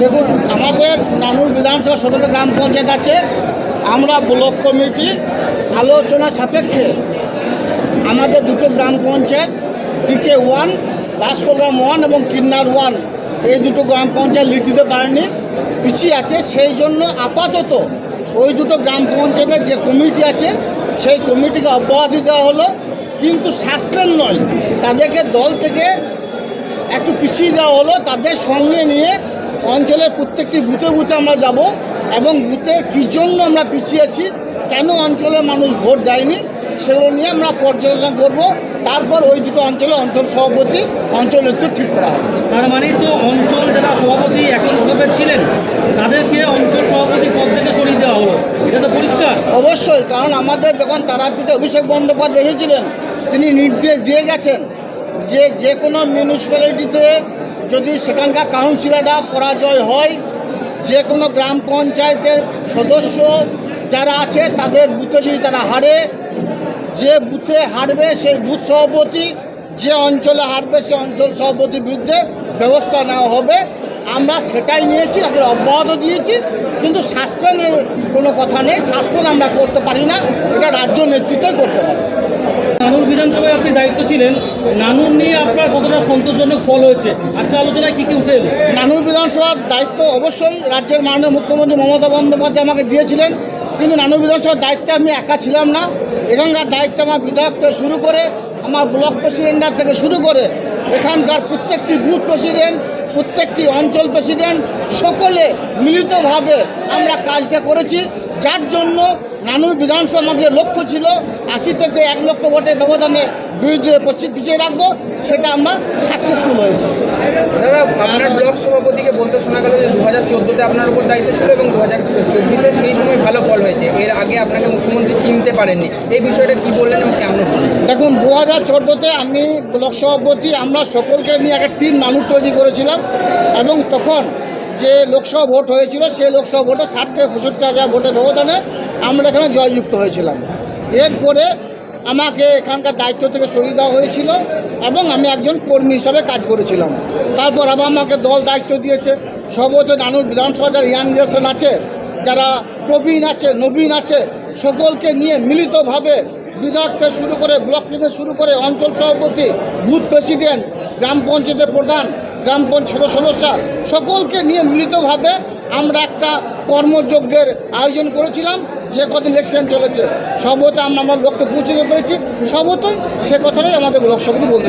দেখুন, আমাদের নানুর বিধানসভা সদর গ্রাম পঞ্চায়েত আছে। আমরা ব্লক কমিটি, আলোচনা সাপেক্ষে আমাদের দুটো গ্রাম পঞ্চায়েত, টিকে ওয়ান দাসকোলগ্রাম ওয়ান এবং কিন্নার ওয়ান, এই দুটো গ্রাম পঞ্চায়েত লিড দিতে পারেনি, পিছিয়ে আছে। সেই জন্য আপাতত ওই দুটো গ্রাম পঞ্চায়েতের যে কমিটি আছে, সেই কমিটিকে অব্যাহতি দেওয়া হলো। কিন্তু সাসপেন্ড নয়, তাদেরকে দল থেকে একটু পিছিয়ে দেওয়া হলো। তাদের সঙ্গে নিয়ে অঞ্চলের প্রত্যেকটি বুথে বুথে আমরা যাব এবং বুথে কী জন্য আমরা পিছিয়েছি কেন অঞ্চলে মানুষ ভোট দেয়নি সেগুলো নিয়ে আমরা পর্যালোচনা করব। তারপর ওই দুটো অঞ্চলে অঞ্চল সভাপতি অঞ্চল একটু ঠিক করা হবে। তার মানে তো অঞ্চল যারা সভাপতি এখন ওভাবে ছিলেন তাদেরকে অঞ্চল সভাপতি পদ থেকে সরিয়ে দেওয়া হলো। এটা তো পরিষ্কার। অবশ্যই কারণ আমাদের যখন তারাপীঠে অভিষেক বন্দ্যোপাধ্যায় এসেছিলেন তিনি নির্দেশ দিয়ে গেছেন যে যে কোনো মিউনিসিপ্যালিটিতে যদি সেখানকার কাউন্সিলররা পরাজয় হয়, যে কোনো গ্রাম পঞ্চায়েতের সদস্য যারা আছে, তাদের বুথে যদি তারা হারে, যে বুথে হারবে সেই বুথ সভাপতি, যে অঞ্চলে হারবে সে অঞ্চল সভাপতির বিরুদ্ধে ব্যবস্থা নেওয়া হবে। আমরা সেটাই নিয়েছি, তাদের অব্যাহত দিয়েছি, কিন্তু সাসপেন্ডের কোনো কথা নেই, সাসপেন্ড আমরা করতে পারি না, এটা রাজ্য নেতৃত্বই করতে পারে। ছিলেন নানুর নিয়ে আপনার কতটা সন্তোষজনক ফল হয়েছে? আজকে আলোচনায় কি কি উঠে এলো? নানুর বিধানসভার দায়িত্ব অবশ্যই রাজ্যের মাননীয় মুখ্যমন্ত্রী মমতা বন্দ্যোপাধ্যায় আমাকে দিয়েছিলেন। কিন্তু নানুর বিধানসভার দায়িত্বে আমি একা ছিলাম না। এখানকার দায়িত্ব আমার বিধায়ক থেকে শুরু করে আমার ব্লক প্রেসিডেন্টার থেকে শুরু করে এখানকার প্রত্যেকটি বুথ প্রেসিডেন্ট, প্রত্যেকটি অঞ্চল প্রেসিডেন্ট, সকলে মিলিতভাবে আমরা কাজটা করেছি। যার জন্য নানুর বিধানসভা আমাদের লক্ষ্য ছিল, আশি থেকে এক লক্ষ ভোটের ব্যবধানে বিরুদ্ধে পিছিয়ে রাখব সেটা আমরা সাকসেসফুল হয়েছি। দাদা আপনার ব্লক সভাপতিকে বলতে শোনা গেল যে দু হাজার চোদ্দোতে আপনার উপর দায়িত্ব ছিল এবং দু হাজার চব্বিশে সেই সময় ভালো ফল হয়েছে। এর আগে আপনাকে মুখ্যমন্ত্রী চিনতে পারেননি। এই বিষয়টা কি বললেন এবং কেমন দেখুন দু হাজার চোদ্দোতে আমি ব্লক সভাপতি আমরা সকলকে নিয়ে একটা টিম মানুষ তৈরি করেছিলাম এবং তখন যে লোকসভা ভোট হয়েছিল সেই লোকসভা ভোটে ষাট থেকে পঁয়ষট্টি হাজার ভোটের ব্যবধানে আমরা এখানে জয়যুক্ত হয়েছিলাম। এরপরে আমাকে এখানকার দায়িত্ব থেকে সরিয়ে দেওয়া হয়েছিল এবং আমি একজন কর্মী হিসাবে কাজ করেছিলাম। তারপর আবার আমাকে দল দায়িত্ব দিয়েছে। সর্বোচ্চ নানুর বিধানসভা যারা ইয়াং জেনারেশন আছে, যারা প্রবীণ আছে, নবীন আছে, সকলকে নিয়ে মিলিতভাবে বিধায়ক থেকে শুরু করে ব্লক থেকে শুরু করে অঞ্চল সভাপতি, বুথ প্রেসিডেন্ট, গ্রাম পঞ্চায়েতের প্রধান, গ্রাম পঞ্চায়েত সদস্য, সকলকে নিয়ে মিলিতভাবে আমরা একটা কর্মযজ্ঞের আয়োজন করেছিলাম, যে কত ইলেকশন চলেছে। সবতে আমরা আমার লক্ষ্যে পৌঁছে পেরেছি। সবতই সে কথাটাই আমাদের ব্লক সভাপতি বলতে